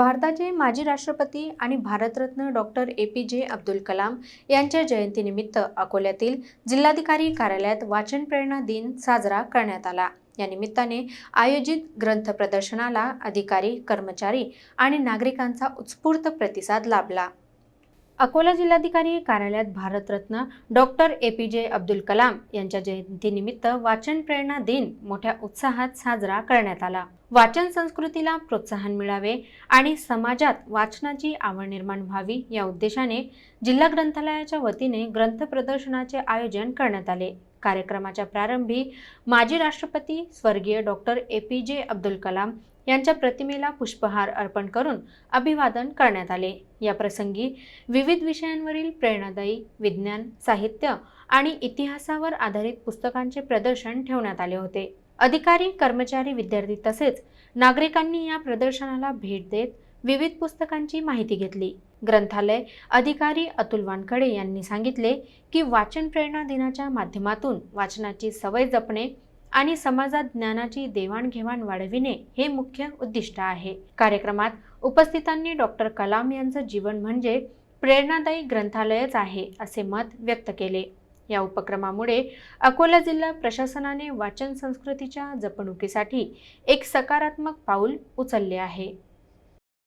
भारताचे माजी राष्ट्रपती आणि भारतरत्न डॉक्टर ए पी जे अब्दुल कलाम यांच्या जयंतीनिमित्त अकोल्यातील जिल्हाधिकारी कार्यालयात वाचन प्रेरणा दिन साजरा करण्यात आला. या निमित्ताने आयोजित ग्रंथ प्रदर्शनाला अधिकारी कर्मचारी आणि नागरिकांचा उत्स्फूर्त प्रतिसाद लाभला. अकोला जिल्हाधिकारी कार्यालयात भारतरत्न डॉक्टर ए पी जे अब्दुल कलाम यांच्या जयंतीनिमित्त वाचन प्रेरणा दिन मोठ्या उत्साहात साजरा करण्यात आला. वाचन संस्कृतीला प्रोत्साहन मिळावे आणि समाजात वाचनाची आवड निर्माण व्हावी या उद्देशाने जिल्हा ग्रंथालयाच्या वतीने ग्रंथ प्रदर्शनाचे आयोजन करण्यात आले. कार्यक्रमाच्या प्रारंभी माजी राष्ट्रपती स्वर्गीय डॉक्टर ए पी जे अब्दुल कलाम यांच्या प्रतिमेला पुष्पहार अर्पण करून अभिवादन करण्यात आले. या प्रसंगी विविध विषयांवरील प्रेरणादायी विज्ञान साहित्य आणि इतिहासावर आधारित पुस्तकांचे प्रदर्शन ठेवण्यात आले होते. अधिकारी कर्मचारी विद्यार्थी तसेच नागरिकांनी या प्रदर्शनाला भेट देत विविध पुस्तकांची माहिती घेतली. ग्रंथालय अधिकारी अतुल वानखडे यांनी सांगितले की वाचन प्रेरणा दिनाच्या माध्यमातून वाचनाची सवय जपणे आणि समाजात ज्ञानाची देवाणघेवाण वाढविणे हे मुख्य उद्दिष्ट आहे. कार्यक्रमात उपस्थितांनी डॉक्टर कलाम यांचं जीवन म्हणजे प्रेरणादायी ग्रंथालयच आहे असे मत व्यक्त केले. या उपक्रमामुळे अकोला जिल्हा प्रशासनाने वाचन संस्कृतीच्या जपणुकीसाठी एक सकारात्मक पाऊल उचलले आहे.